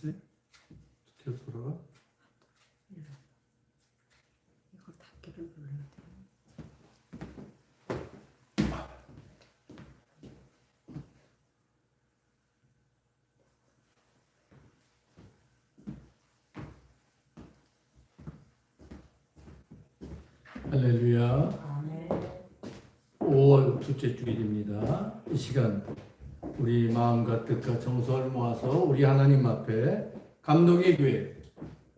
글쎄 어떻게 돌아가? 이거 닫기를 눌러야 돼. 할렐루야. 5월 둘째 주일입니다. 이 시간 우리 마음과 뜻과 정성을 모아서 우리 하나님 앞에 감동의 교회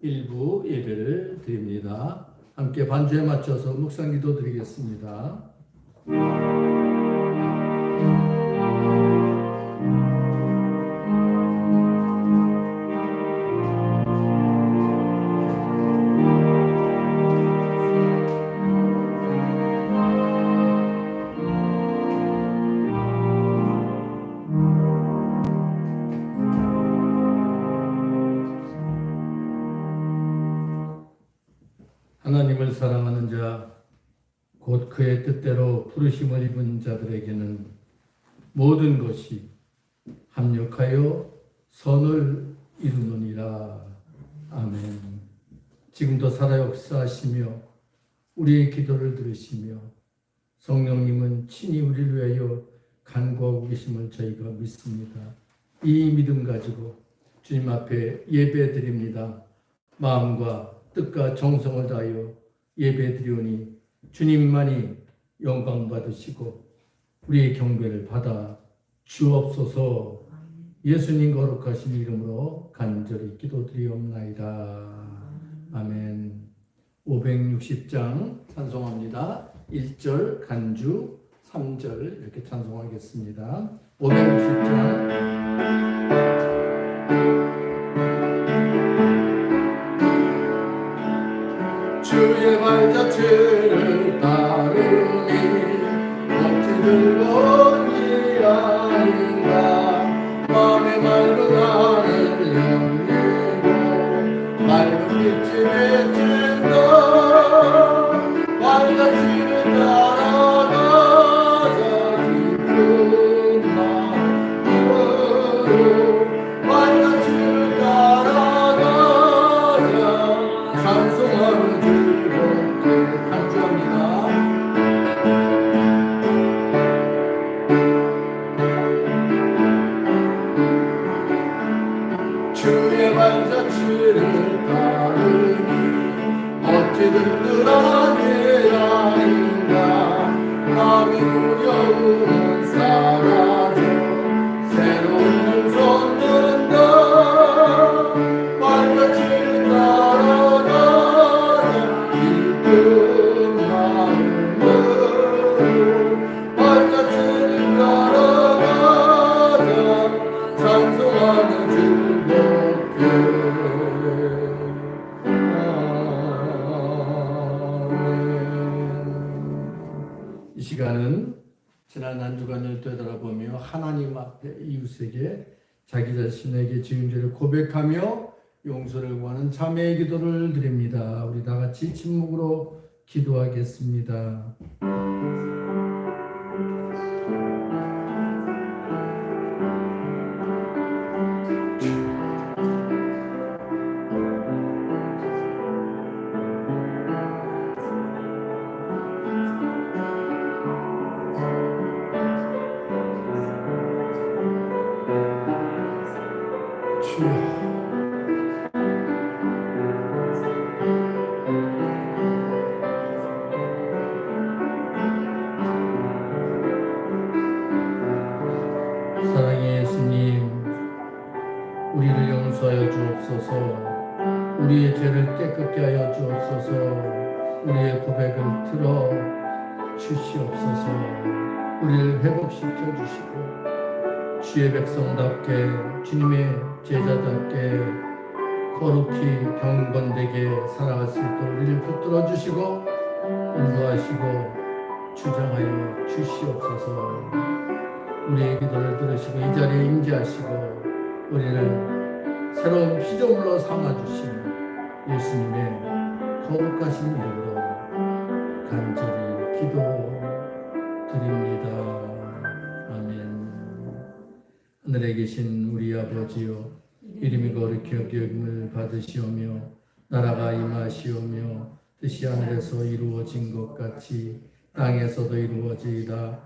일부 예배를 드립니다. 함께 반주에 맞춰서 묵상 기도 드리겠습니다. 그의 뜻대로 부르심을 입은 자들에게는 모든 것이 합력하여 선을 이루느니라. 아멘. 지금도 살아 역사하시며 우리의 기도를 들으시며 성령님은 친히 우리를 위하여 간구하고 계심을 저희가 믿습니다. 이 믿음 가지고 주님 앞에 예배 드립니다. 마음과 뜻과 정성을 다하여 예배 드리오니 주님만이 영광 받으시고 우리의 경배를 받아 주옵소서 예수님 거룩하신 이름으로 간절히 기도드리옵나이다. 아멘. 560장 찬송합니다. 1절 간주 3절 이렇게 찬송하겠습니다. 560장 어 주간을 되돌아보며 하나님 앞에 이웃에게 자기 자신에게 지은 죄를 고백하며 용서를 구하는 자매의 기도를 드립니다. 우리 다 같이 침묵으로 기도하겠습니다. 주여 우리를 새로운 피조물로 삼아주신 예수님의 거룩하신 이름으로 간절히 기도드립니다. 아멘 하늘에 계신 우리 아버지요 이름이 거룩히 여김을 받으시오며 나라가 임하시오며 뜻이 하늘에서 이루어진 것 같이 땅에서도 이루어지이다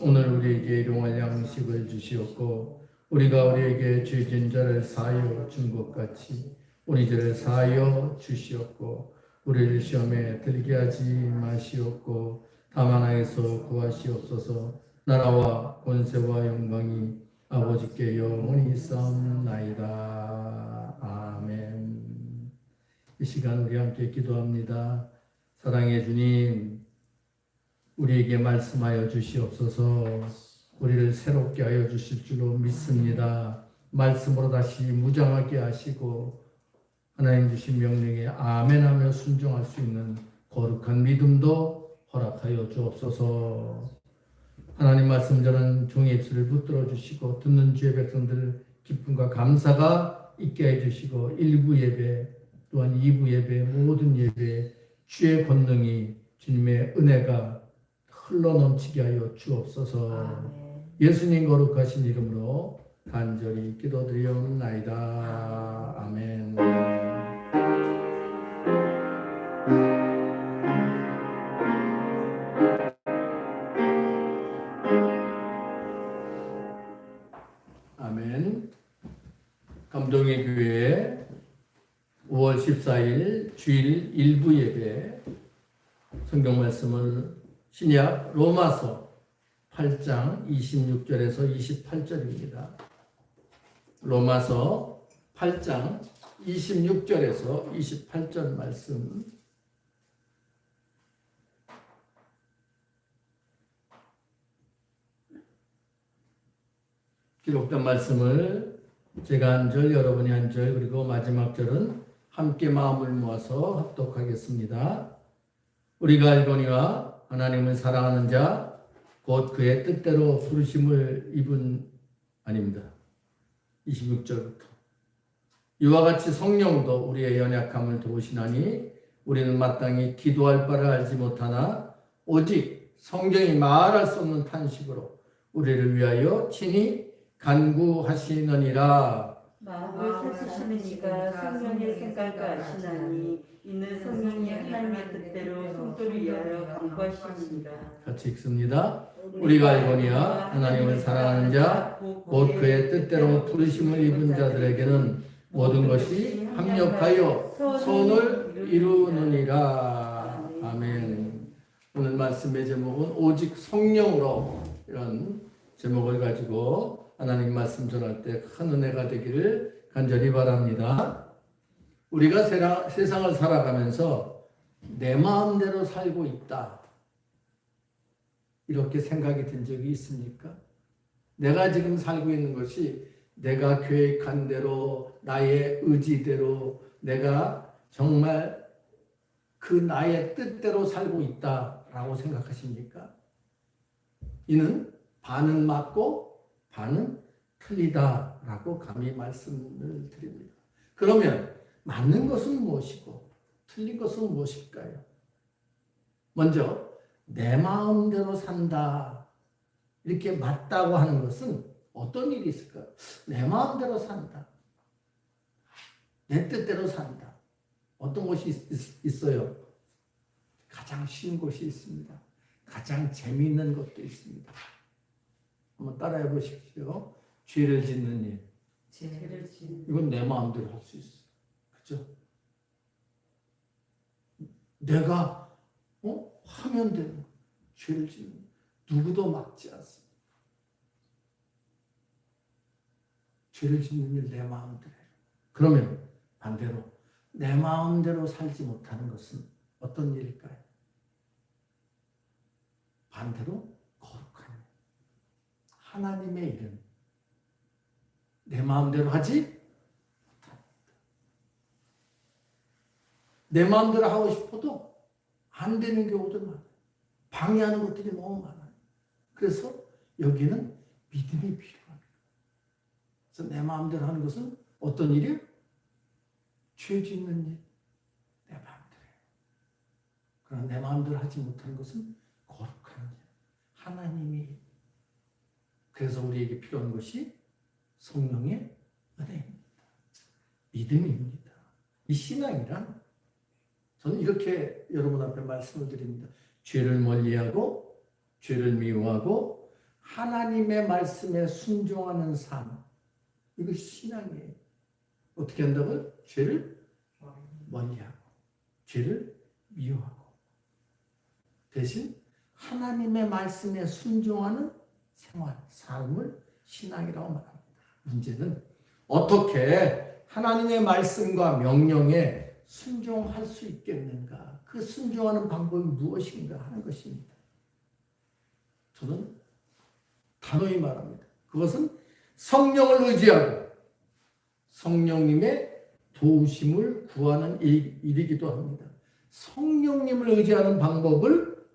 오늘 우리에게 일용할 양식을 주시옵고 우리가 우리에게 죄진 자를 사하여 준 것 같이 우리 죄를 사하여 주시옵고 우리를 시험에 들게 하지 마시옵고 다만 하에서 구하시옵소서. 나라와 권세와 영광이 아버지께 영원히 있사옵나이다. 아멘. 이 시간 우리 함께 기도합니다. 사랑의 주님 우리에게 말씀하여 주시옵소서 우리를 새롭게 하여 주실 줄로 믿습니다 말씀으로 다시 무장하게 하시고 하나님 주신 명령에 아멘하며 순종할 수 있는 거룩한 믿음도 허락하여 주옵소서. 하나님 말씀 저는 종의 입술을 붙들어 주시고 듣는 주의 백성들 기쁨과 감사가 있게 해 주시고 일부 예배 또한 이부 예배 모든 예배 주의 권능이 주님의 은혜가 흘러 넘치게 하여 주옵소서. 예수님 거룩하신 이름으로 간절히 기도드리옵나이다. 아멘. 아멘. 감동의 교회 5월 14일 주일 일부 예배 성경 말씀을 신약 로마서 8장 26절에서 28절입니다. 로마서 8장 26절에서 28절 말씀 기록된 말씀을 제가 한 절, 여러분이 한 절, 그리고 마지막 절은 함께 마음을 모아서 합독하겠습니다. 우리가 알거니와 하나님을 사랑하는 자, 곧 그의 뜻대로 부르심을 입은 아닙니다. 26절부터. 이와 같이 성령도 우리의 연약함을 도우시나니 우리는 마땅히 기도할 바를 알지 못하나 오직 성경이 말할 수 없는 탄식으로 우리를 위하여 친히 간구하시느니라. 마음을 살피시는 이가 성령의 생각을 아시나니 이는 성령이 하나님의 뜻대로 성도를 위하여 간구하시니라 같이 읽습니다. 우리가 알거니와 하나님을 사랑하는 자, 곧 그의 뜻대로 부르심을 입은 자들에게는 모든 것이 합력하여 손을 이루느니라. 아멘. 오늘 말씀의 제목은 오직 성령으로 이런 제목을 가지고 하나님 말씀 전할 때 큰 은혜가 되기를 간절히 바랍니다. 우리가 세상을 살아가면서 내 마음대로 살고 있다. 이렇게 생각이 든 적이 있습니까? 내가 지금 살고 있는 것이 내가 계획한 대로 나의 의지대로 내가 정말 그 나의 뜻대로 살고 있다라고 생각하십니까? 이는 반은 맞고 반은 틀리다라고 감히 말씀을 드립니다. 그러면 맞는 것은 무엇이고 틀린 것은 무엇일까요? 먼저 내 마음대로 산다. 이렇게 맞다고 하는 것은 어떤 일이 있을까요? 내 마음대로 산다. 내 뜻대로 산다. 어떤 것이 있, 있어요? 가장 쉬운 것이 있습니다. 가장 재미있는 것도 있습니다. 한번 따라해 보십시오. 죄를 짓는 일. 죄를 지은 이건 내 마음대로 할 수 있어. 그죠? 내가 어? 하면 되는 거. 죄를 거. 누구도 막지 않습니다. 죄를 짓는 일 내 마음대로. 그러면 반대로 내 마음대로 살지 못하는 것은 어떤 일일까요? 반대로 거룩한 일. 하나님의 일은 내 마음대로 하지 내 마음대로 하고 싶어도 안 되는 경우도 많아요. 방해하는 것들이 너무 많아요. 그래서 여기는 믿음이 필요합니다. 그래서 내 마음대로 하는 것은 어떤 일이요? 죄 짓는 일. 내 마음대로. 그러나 내 마음대로 하지 못하는 것은 거룩한 일. 하나님의 일. 그래서 우리에게 필요한 것이 성령의 은혜입니다. 믿음입니다. 이 신앙이란 저는 이렇게 여러분 앞에 말씀을 드립니다. 죄를 멀리하고 죄를 미워하고 하나님의 말씀에 순종하는 삶. 이거 신앙이에요. 어떻게 한다고요? 죄를 멀리하고 죄를 미워하고 대신 하나님의 말씀에 순종하는 생활, 삶을 신앙이라고 말합니다. 문제는 어떻게 하나님의 말씀과 명령에 순종할 수 있겠는가? 그 순종하는 방법이 무엇인가 하는 것입니다. 저는 단호히 말합니다. 그것은 성령을 의지하고 성령님의 도우심을 구하는 일- 일이기도 합니다. 성령님을 의지하는 방법을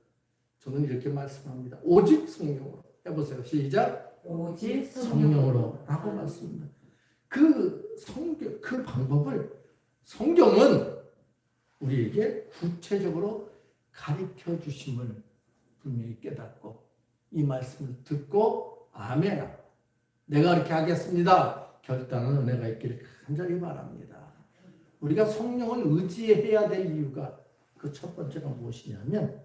저는 이렇게 말씀합니다. 오직 성령으로 해보세요. 시작. 오직 성령으로 라고 말씀합니다. 그 성경, 그 방법을 성경은 우리에게 구체적으로 가르쳐 주심을 분명히 깨닫고 이 말씀을 듣고 아멘. 내가 그렇게 하겠습니다. 결단은 은혜가 있기를 간절히 바랍니다. 우리가 성령을 의지해야 될 이유가 그 첫 번째가 무엇이냐면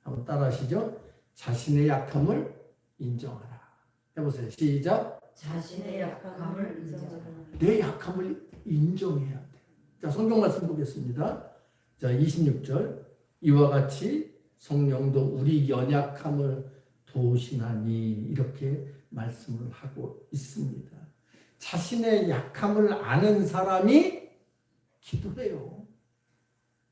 한번 따라하시죠. 자신의 약함을 인정하라. 해보세요. 시작. 자신의 약함을 인정하라. 내 약함을 인정해야 돼. 자, 성경 말씀 보겠습니다. 자, 26절. 이와 같이 성령도 우리 연약함을 도우시나니 이렇게 말씀을 하고 있습니다. 자신의 약함을 아는 사람이 기도해요.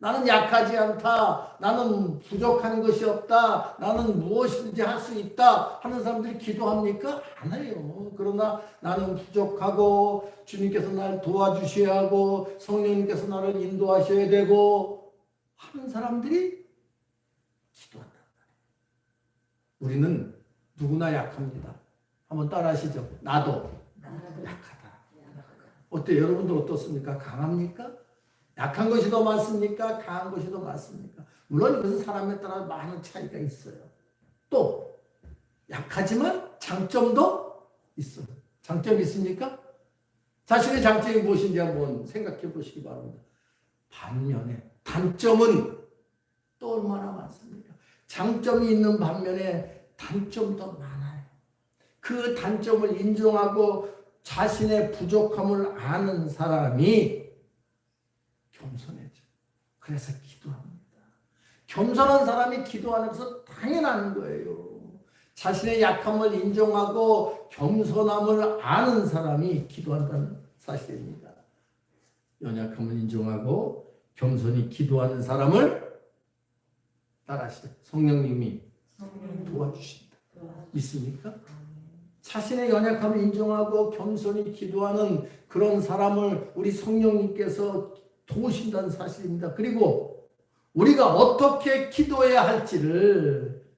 나는 약하지 않다. 나는 부족한 것이 없다. 나는 무엇이든지 할 수 있다. 하는 사람들이 기도합니까? 안 해요. 그러나 나는 부족하고 주님께서 날 도와주셔야 하고 성령님께서 나를 인도하셔야 되고 하는 사람들이 기도한다. 우리는 누구나 약합니다. 한번 따라 하시죠. 나도 약하다. 어때? 여러분들 어떻습니까? 강합니까? 약한 것이 더 많습니까? 강한 것이 더 많습니까? 물론 이것은 사람에 따라 많은 차이가 있어요. 또 약하지만 장점도 있어요. 장점이 있습니까? 자신의 장점이 무엇인지 한번 생각해 보시기 바랍니다. 반면에 단점은 또 얼마나 많습니까? 장점이 있는 반면에 단점도 많아요. 그 단점을 인정하고 자신의 부족함을 아는 사람이. 그래서 기도합니다. 겸손한 사람이 기도하는 것은 당연한 거예요. 자신의 약함을 인정하고 겸손함을 아는 사람이 기도한다는 사실입니다. 연약함을 인정하고 겸손히 기도하는 사람을 따라하시죠. 성령님이 도와주신다. 있습니까? 자신의 연약함을 인정하고 겸손히 기도하는 그런 사람을 우리 성령님께서 도우신다는 사실입니다. 그리고 우리가 어떻게 기도해야 할지를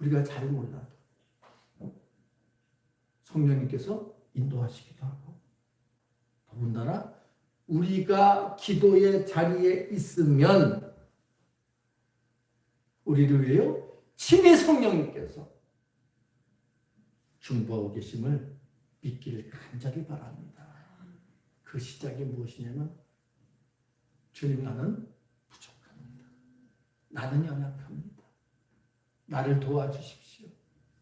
우리가 잘 몰라도 성령님께서 인도하시기도 하고 더군다나 우리가 기도의 자리에 있으면 우리를 위하여 친히 성령님께서 중보하고 계심을 믿기를 간절히 바랍니다. 그 시작이 무엇이냐면 주님 나는 부족합니다. 나는 연약합니다. 나를 도와주십시오.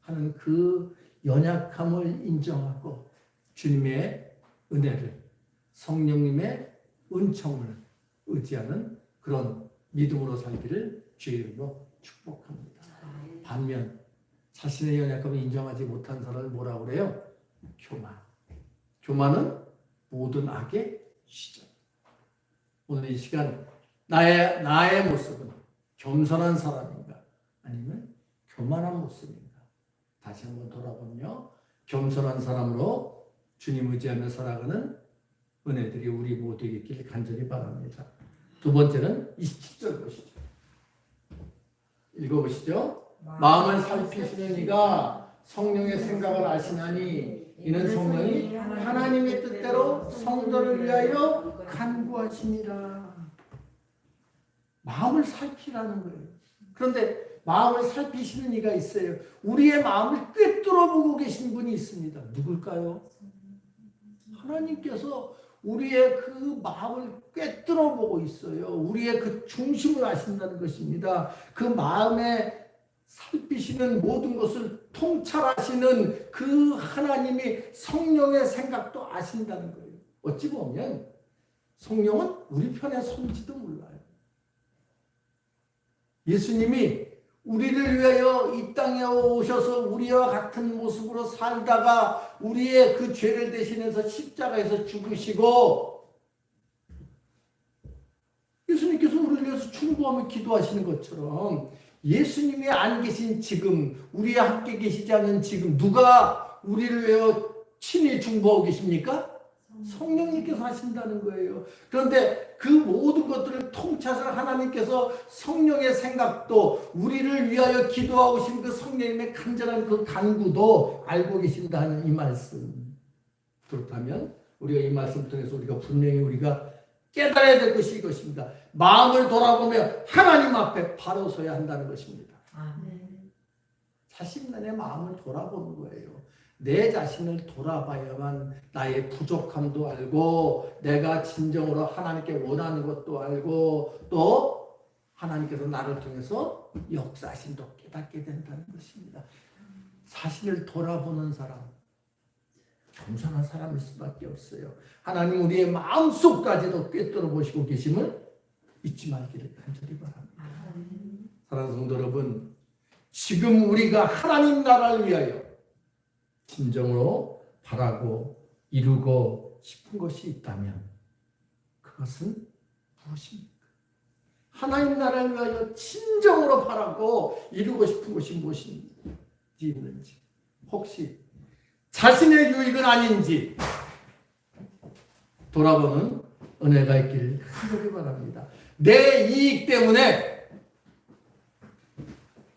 하는 그 연약함을 인정하고 주님의 은혜를 성령님의 은총을 의지하는 그런 믿음으로 살기를 주의 이름으로 축복합니다. 반면 자신의 연약함을 인정하지 못한 사람을 뭐라고 그래요? 교만. 교만은 모든 악의 시작. 오늘 이 시간 나의 나의 모습은 겸손한 사람인가 아니면 교만한 모습인가 다시 한번 돌아보며 겸손한 사람으로 주님 의지하며 살아가는 은혜들이 우리 모두에게 있길 간절히 바랍니다. 두 번째는 27절 보시죠. 읽어보시죠. 마음을 살피시는 이가 성령의 생각을 아시나니 이는 성령이 하나님의 뜻대로 성도를 위하여 간구하시니라. 마음을 살피라는 거예요. 그런데 마음을 살피시는 이가 있어요. 우리의 마음을 꿰뚫어 보고 계신 분이 있습니다. 누굴까요? 하나님께서 우리의 그 마음을 꿰뚫어 보고 있어요. 우리의 그 중심을 아신다는 것입니다. 그 마음에 살피시는 모든 것을 통찰하시는 그 하나님이 성령의 생각도 아신다는 거예요. 어찌 보면 성령은 우리 편에 선지도 몰라요. 예수님이 우리를 위하여 이 땅에 오셔서 우리와 같은 모습으로 살다가 우리의 그 죄를 대신해서 십자가에서 죽으시고 예수님께서 우리를 위해서 충고하며 기도하시는 것처럼 예수님이 안 계신 지금 우리와 함께 계시지 않는 지금 누가 우리를 위하여 친히 중보하고 계십니까? 성령님께서 하신다는 거예요. 그런데 그 모든 것들을 통찰해서 하나님께서 성령의 생각도 우리를 위하여 기도하고 계신 그 성령님의 간절한 그 간구도 알고 계신다는 이 말씀. 그렇다면 우리가 이 말씀 통해서 우리가 분명히 우리가 깨달아야 될 것이 이것입니다. 마음을 돌아보며 하나님 앞에 바로 서야 한다는 것입니다. 아멘. 자신만의 마음을 돌아보는 거예요. 내 자신을 돌아봐야만 나의 부족함도 알고 내가 진정으로 하나님께 원하는 것도 알고 또 하나님께서 나를 통해서 역사하신도 깨닫게 된다는 것입니다. 자신을 돌아보는 사람 겸손한 사람일 수밖에 없어요. 하나님 우리의 마음속까지도 꿰뚫어 보시고 계심을 잊지 말기를 간절히 바랍니다. 사랑하는 성도 여러분, 지금 우리가 하나님 나라를 위하여 진정으로 바라고 이루고 싶은 것이 있다면 그것은 무엇입니까? 하나님 나라를 위하여 진정으로 바라고 이루고 싶은 것이 무엇인지 있는지 혹시 자신의 유익은 아닌지 돌아보는 은혜가 있기를 간절히 바랍니다. 내 이익 때문에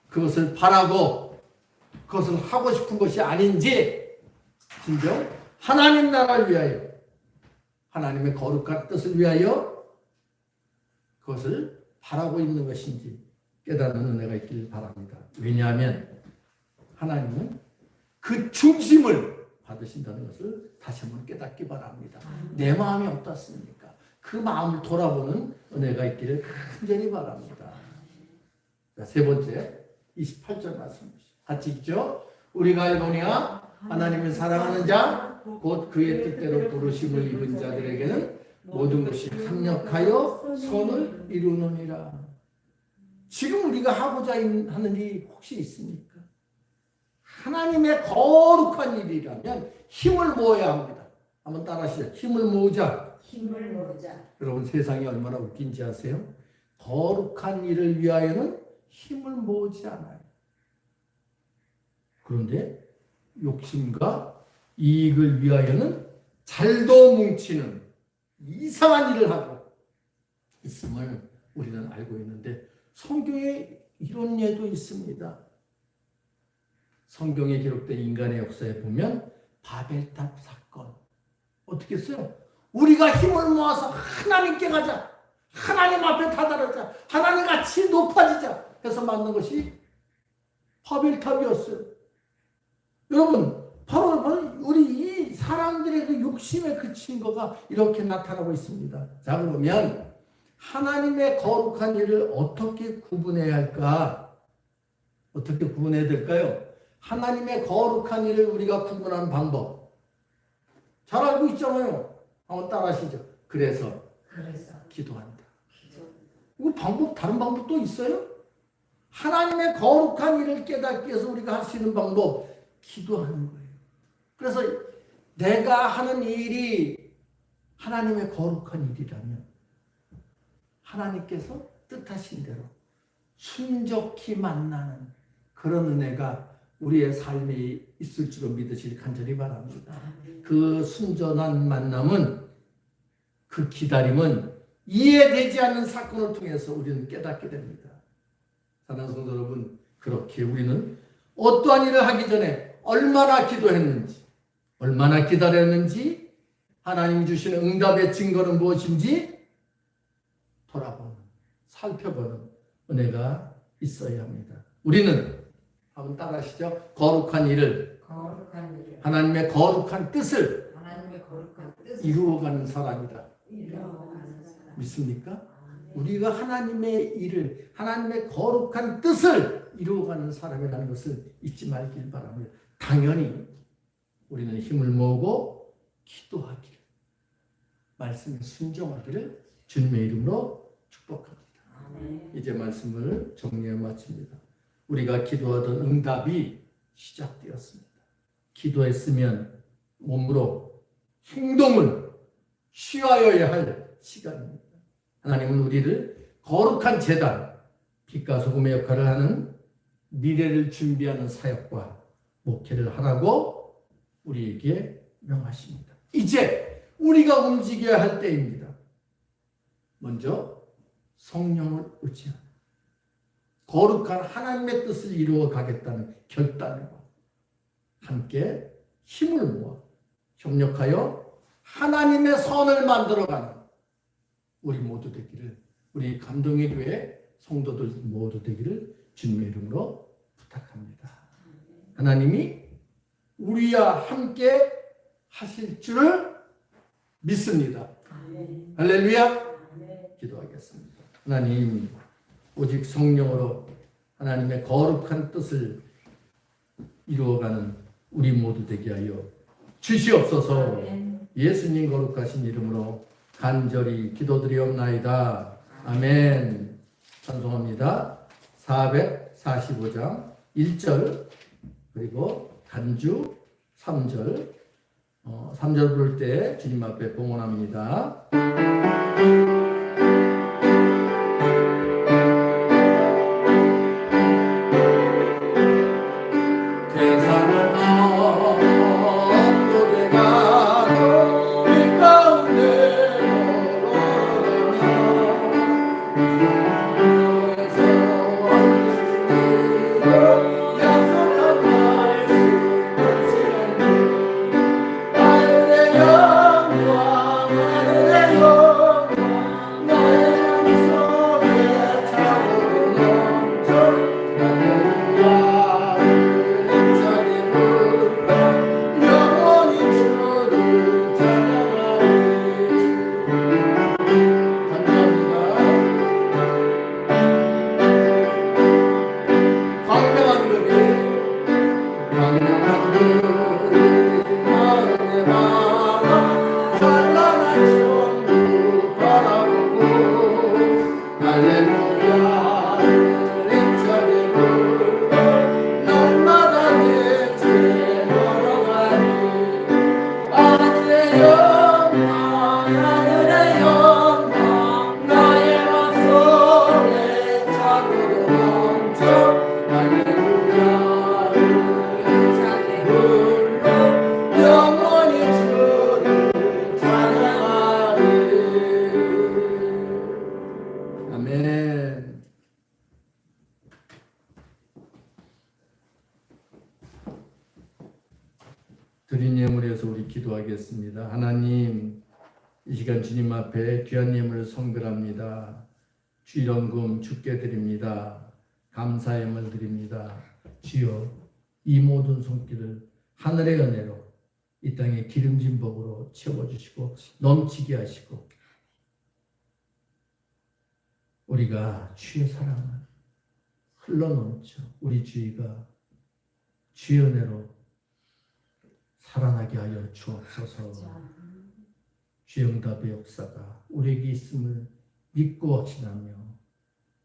그것을 바라고 그것을 하고 싶은 것이 아닌지 진정 하나님 나라를 위하여 하나님의 거룩한 뜻을 위하여 그것을 바라고 있는 것인지 깨닫는 은혜가 있기를 바랍니다. 왜냐하면 하나님은 그 중심을 받으신다는 것을 다시 한번 깨닫기 바랍니다. 내 마음이 어떻습니까? 그 마음을 돌아보는 은혜가 있기를 간절히 바랍니다. 자, 세 번째 28절 말씀 같이 읽죠. 우리가 알거니와 하나님을 사랑하는 자 곧 그의 뜻대로 부르심을 입은 자들에게는 모든 것이 합력하여 선을 이루느니라. 지금 우리가 하고자 하는 일이 혹시 있습니까? 하나님의 거룩한 일이라면 힘을 모아야 합니다. 한번 따라하시죠. 힘을 모으자. 힘을 모으자. 여러분 세상이 얼마나 웃긴지 아세요? 거룩한 일을 위하여는 힘을 모으지 않아요. 그런데 욕심과 이익을 위하여는 잘도 뭉치는 이상한 일을 하고 있음을 우리는 알고 있는데 성경에 이런 예도 있습니다. 성경에 기록된 인간의 역사에 보면 바벨탑 사건 어떻게 써요? 우리가 힘을 모아서 하나님께 가자. 하나님 앞에 다다르자. 하나님 같이 높아지자. 해서 만든 것이 바벨탑이었어요. 여러분, 바로 우리 이 사람들의 그 욕심에 그친 거가 이렇게 나타나고 있습니다. 자, 그러면 하나님의 거룩한 일을 어떻게 구분해야 할까? 어떻게 구분해야 될까요? 하나님의 거룩한 일을 우리가 구분하는 방법. 잘 알고 있잖아요. 한번 따라하시죠. 그래서 그래서 기도한다. 기도. 이거 방법, 다른 방법도 있어요? 하나님의 거룩한 일을 깨닫기 위해서 우리가 할 수 있는 방법, 기도하는 거예요. 그래서 내가 하는 일이 하나님의 거룩한 일이라면 하나님께서 뜻하신 대로 순적히 만나는 그런 은혜가 우리의 삶에 있을 줄로 믿으시길 간절히 바랍니다. 그 순전한 만남은 그 기다림은 이해되지 않는 사건을 통해서 우리는 깨닫게 됩니다. 사랑하는 성도 여러분, 그렇게 우리는 어떠한 일을 하기 전에 얼마나 기도했는지, 얼마나 기다렸는지, 하나님 주시는 응답의 증거는 무엇인지 돌아보는, 살펴보는 은혜가 있어야 합니다. 우리는 한번 따라하시죠. 거룩한 일을, 거룩한 일을 하나님의 거룩한 뜻을 하나님의 거룩한 뜻을 이루어가는 사람이다. 이루어가는 사람. 믿습니까? 우리가 하나님의 일을 하나님의 거룩한 뜻을 이루어가는 사람이라는 것을 잊지 말길 바랍니다. 당연히 우리는 힘을 모으고 기도하기를 말씀에 순종하기를 주님의 이름으로 축복합니다. 이제 말씀을 정리해 마칩니다. 우리가 기도하던 응답이 시작되었습니다. 기도했으면 몸으로 행동을 취하여야 할 시간입니다. 하나님은 우리를 거룩한 재단, 빛과 소금의 역할을 하는 미래를 준비하는 사역과 목회를 하라고 우리에게 명하십니다. 이제 우리가 움직여야 할 때입니다. 먼저 성령을 의지하는 거룩한 하나님의 뜻을 이루어 가겠다는 결단과 함께 힘을 모아 협력하여 하나님의 선을 만들어가는 우리 모두 되기를 우리 감동의 교회 성도들 모두 되기를 주님의 이름으로 부탁합니다. 하나님이 우리와 함께 하실 줄을 믿습니다. 할렐루야. 기도하겠습니다. 하나님, 오직 성령으로 하나님의 거룩한 뜻을 이루어가는 우리 모두 되게 하여 주시옵소서. 예수님 거룩하신 이름으로 간절히 기도드리옵나이다. 아멘. 찬송합니다. 445장 1절 그리고 간주 3절 어, 3절 부를 때 주님 앞에 봉헌합니다. 이 시간 주님 앞에 귀한 예물을 성별합니다. 주일원금 주께 드립니다. 감사 예물 드립니다. 주여, 이 모든 손길을 하늘의 은혜로 이 땅의 기름진 복으로 채워주시고 넘치게 하시고 우리가 주의 사랑을 흘러넘쳐 우리 주의가 주의 은혜로 살아나게 하여 주옵소서. 주의 응답의 역사가 우리에게 있음을 믿고 확신하며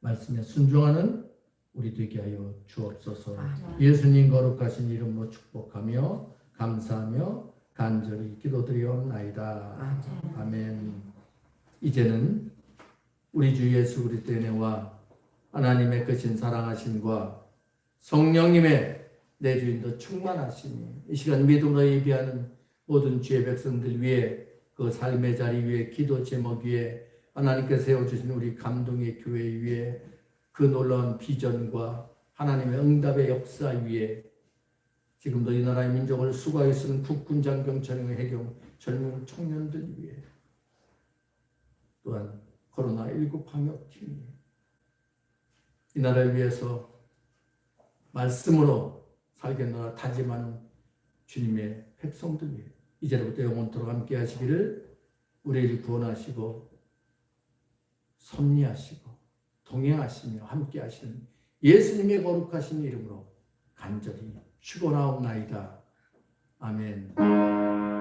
말씀에 순종하는 우리 되게 하여 주옵소서. 예수님 거룩하신 이름으로 축복하며 감사하며 간절히 기도드리옵나이다. 아멘. 이제는 우리 주 예수 그리스도의 은혜와 하나님의 크신 사랑하심과 성령님의 내 주인도 충만하시니 이 시간 믿음으로 예비하는 모든 주의 백성들 위해 그 삶의 자리 위에 기도 제목 위에 하나님께 세워주신 우리 감동의 교회 위에 그 놀라운 비전과 하나님의 응답의 역사 위에 지금도 이 나라의 민족을 수고하여 쓰는 국군 장경 전용 해경 젊은 청년들 위해 또한 코로나19 방역팀 이 나라를 위해서 말씀으로 살겠노라 다짐하는 주님의 백성들 위해 이제부터 영원토록 함께 하시기를 우리를 구원하시고 섭리하시고 동행하시며 함께 하시는 예수님의 거룩하신 이름으로 간절히 축원하옵나이다. 아멘.